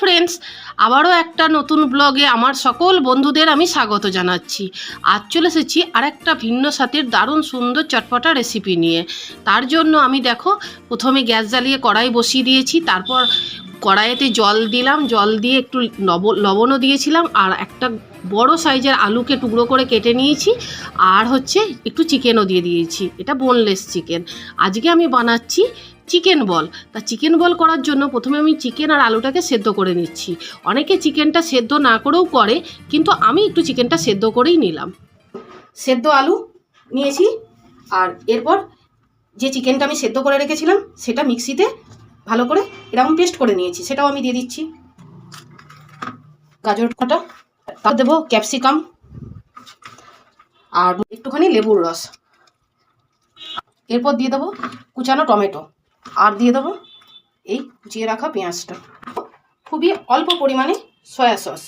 Friends আবারও একটা নতুন ব্লগে আমার সকল বন্ধুদের আমি স্বাগত জানাচ্ছি। আজ চলে এসেছি আর একটা ভিন্ন স্বাদের দারুণ সুন্দর চটপটা রেসিপি নিয়ে। তার জন্য আমি দেখো, প্রথমে গ্যাস জ্বালিয়ে কড়াই বসিয়ে দিয়েছি, তারপর কড়াইতে জল দিলাম, জল দিয়ে একটু লব, লবণও দিয়েছিলাম, আর একটা বড় সাইজের আলুকে টুকরো করে কেটে নিয়েছি, আর হচ্ছে একটু চিকেনও দিয়ে দিয়েছি। এটা বোনলেস চিকেন আজকে আমি বানাচ্ছি চিকেন বল তা চিকেন বল করার জন্য প্রথমে আমি চিকেন আর আলুটাকে সেদ্ধ করে নিচ্ছি। অনেকে চিকেনটা সেদ্ধ না করেও করে, কিন্তু আমি একটু চিকেনটা সেদ্ধ করেই নিলাম। সেদ্ধ আলু নিয়েছি, আর এরপর যে চিকেনটা আমি সেদ্ধ করে রেখেছিলাম, সেটা মিক্সিতে ভালো করে এরকম পেস্ট করে নিয়েছি। সেটাও আমি দিয়ে দিচ্ছি। গাজর কাটা তার দেবো ক্যাপসিকাম আর একটুখানি লেবুর রস। এরপর দিয়ে দেবো কুচানো টমেটো। আর দিয়ে দেবো এই কুচিয়ে রাখা পেঁয়াজটা। খুবই অল্প পরিমাণে সয়া সস,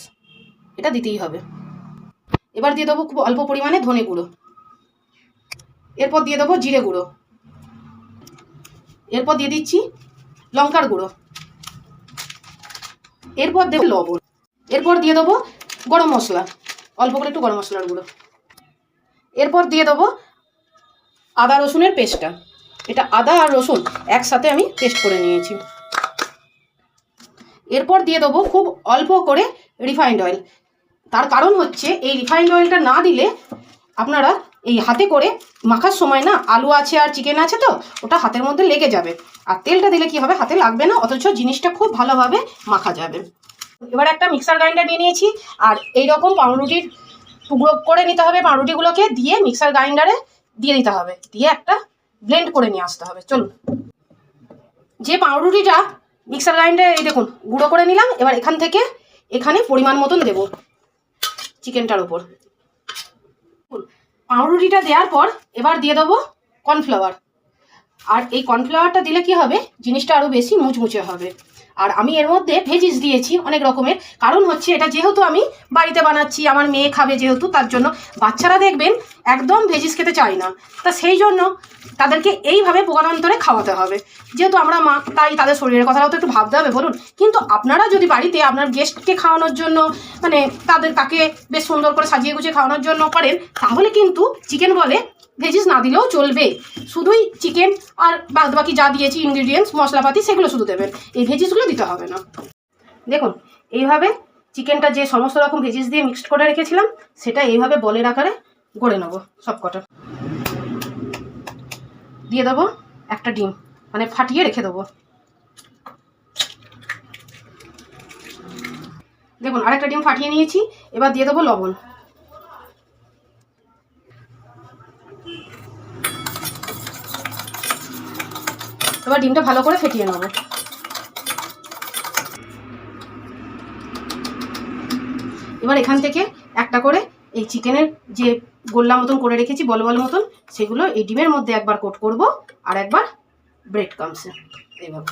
এটা দিতেই হবে। এবার দিয়ে দেবো খুব অল্প পরিমাণে ধনে গুঁড়ো। এরপর দিয়ে দেবো জিরে গুঁড়ো। এরপর দিয়ে দিচ্ছি লঙ্কার গুঁড়ো। এরপর দেবো লবণ। এরপর দিয়ে দেবো গরম মশলা, অল্প করে একটু গরম মশলার গুঁড়ো। এরপর দিয়ে দেবো আদা রসুনের পেস্টটা। এটা আদা আর রসুন একসাথে আমি পেস্ট করে নিয়েছি। এরপর দিয়ে দেবো খুব অল্প করে রিফাইন্ড অয়েল তার কারণ হচ্ছে এই রিফাইন্ড অয়েলটা না দিলে আপনারা এই হাতে করে মাখার সময় না আলু আছে আর চিকেন আছে তো, ওটা হাতের মধ্যে লেগে যাবে। আর তেলটা দিলে কি হবে? হাতে লাগবে না, অথচ জিনিসটা খুব ভালোভাবে মাখা যাবে। এবার একটা মিক্সার গ্রাইন্ডার নিয়ে নিয়েছি, আর এই রকম পাউরুটির টুকরো করে নিতে হবে। পাউরুটিগুলোকে দিয়ে মিক্সার গ্রাইন্ডারে দিয়ে দিতে হবে। দিয়ে একটা ব্লেন্ড করে নিয়ে আসতে হবে, চলুন। যে পাউরুটিটা মিক্সার গ্রাইন্ডারে এই দেখুন, গুঁড়ো করে নিলাম, এবার এখান থেকে এখানে পরিমাণ মতন দেব চিকেনটার উপর। পাউরুটিটা দেওয়ার পর এবার দিয়ে দেবো কর্নফ্লাওয়ার আর এই কর্নফ্লাওয়ারটা দিলে কি হবে? জিনিসটা আরও বেশি মুচমুচে হবে। আর আমি এর মধ্যে ভেজিস দিয়েছি অনেক রকমের। কারণ হচ্ছে এটা যেহেতু আমি বাড়িতে বানাচ্ছি, আমার মেয়ে খাবে যেহেতু, তার জন্য বাচ্চারা দেখবেন একদম ভেজিস খেতে চায় না। তা সেই জন্য তাদেরকে এইভাবে পোকানান্তরে খাওয়াতে হবে। যেহেতু আমরা মা, তাই তাদের শরীরের কথাটাও তো একটু ভাবতে হবে, বলুন। কিন্তু আপনারা যদি বাড়িতে আপনার গেস্টকে খাওয়ানোর জন্য মানে তাদের, তাকে বেশ সুন্দর করে সাজিয়ে গুছিয়ে খাওয়ানোর জন্য করেন, তাহলে কিন্তু চিকেন বলে ভেজিস না দিলেও চলবে। শুধুই চিকেন আর বাদ বাকি যা দিয়েছি ইনগ্রিডিয়েন্টস মশলাপাতি, সেগুলো শুধু দেবেন। এই ভেজিসগুলো দিতে হবে না। দেখুন, এইভাবে চিকেনটা যে সমস্ত রকম ভেজিস দিয়ে মিক্সড করে রেখেছিলাম, সেটা এইভাবে বলের আকারে গড়ে নেব সব কটা দিয়ে দেবো একটা ডিম মানে ফাটিয়ে রেখে দেবো। দেখুন, আরেকটা ডিম ফাটিয়ে নিয়েছি, এবার দিয়ে দেবো লবণ। এবার ডিমটা ভালো করে ফেটিয়ে নেব। এবার এখান থেকে একটা করে এই চিকেনের যে গোল্লা মতন করে রেখেছি বল বল মতন, সেগুলো এই ডিমের মধ্যে একবার কোট করব আর একবার ব্রেড কামসে এইভাবে।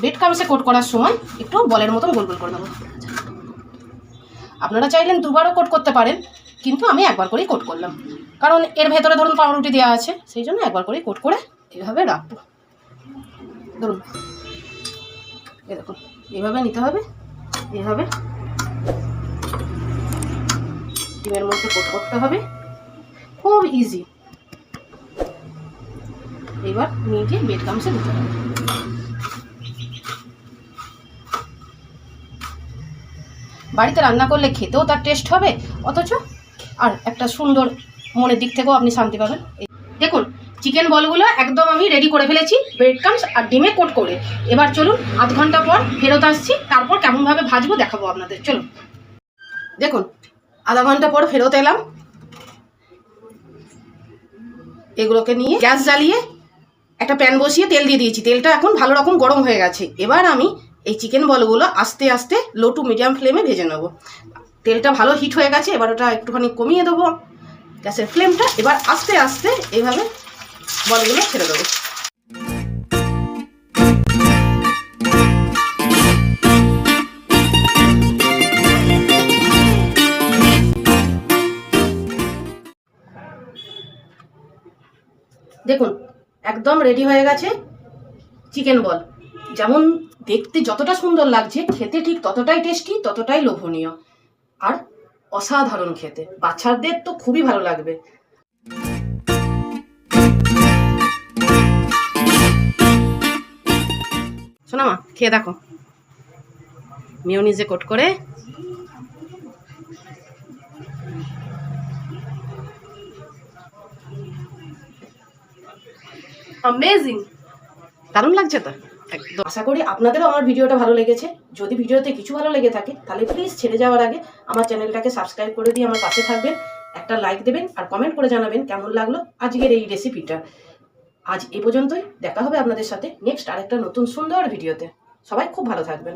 ব্রেড কামসে কোট করার সময় একটু বলের মতন গোল গোল করে নেব। আপনারা চাইলেন দুবারও কোট করতে পারেন, কিন্তু আমি একবার করেই কোট করলাম। কারণ এর ভেতরে ধরুন পাউরুটি দেওয়া আছে, সেই জন্য একবার করেই কোট করে এইভাবে রাখব। ধরুন এরকম এইভাবে নিতে হবে এইভাবে ডিমের মধ্যে কোট করতে হবে, খুব ইজি এবার নিয়ে গিয়ে বেড কামসে দিতে হবে বাড়িতে রান্না করলে খেতেও তার টেস্ট হবে, অথচ আর একটা সুন্দর মনের দিক থেকেও আপনি শান্তি পাবেন। দেখুন চিকেন বলগুলো একদম আমি রেডি করে ফেলেছি। ব্রেড কামস আর ডিমে কোট করে। এবার চলুন, আধ ঘণ্টা পর ফেরত আসছি। তারপর কেমনভাবে ভাজবো দেখাবো আপনাদের। চলুন। দেখুন, আধা ঘণ্টা পর ফেরত এলাম। এগুলোকে নিয়ে গ্যাস জ্বালিয়ে একটা প্যান বসিয়ে তেল দিয়ে দিয়েছি। তেলটা এখন ভালো রকম গরম হয়ে গেছে। এবার আমি এই চিকেন বলগুলো আস্তে আস্তে লো টু মিডিয়াম ফ্লেমে ভেজে নেব। তেলটা ভালো হিট হয়ে গেছে, এবার ওটা একটুখানি কমিয়ে দেবো। গ্যাসের ফ্লেমটা এবার আস্তে আস্তে এইভাবে বলগুলো ছেড়ে দেবো। দেখুন, একদম রেডি হয়ে গেছে চিকেন বল যেমন দেখতে যতটা সুন্দর লাগছে, খেতে ঠিক ততটাই টেস্টি ততটাই লোভনীয়। আর অসাধারণ খেতে। বাচ্চাদের তো খুবই ভালো লাগবে। শোনা মা, খেয়ে দেখো। মিওনিজে কোট করে। অ্যামেজিং দারুণ লাগছে তো? একদম আশা করি আপনাদেরও আমার ভিডিওটা ভালো লেগেছে। যদি ভিডিওতে কিছু ভালো লেগে থাকে, তাহলে প্লিজ ছেড়ে যাওয়ার আগে আমার চ্যানেলটাকে সাবস্ক্রাইব করে দিয়ে আমার পাশে থাকবেন, একটা লাইক দেবেন আর কমেন্ট করে জানাবেন কেমন লাগল আজকের এই রেসিপিটা আজ এ পর্যন্তই, দেখা হবে আপনাদের সাথে নেক্সট আরেকটা নতুন সুন্দর ভিডিওতে। সবাই খুব ভালো থাকবেন।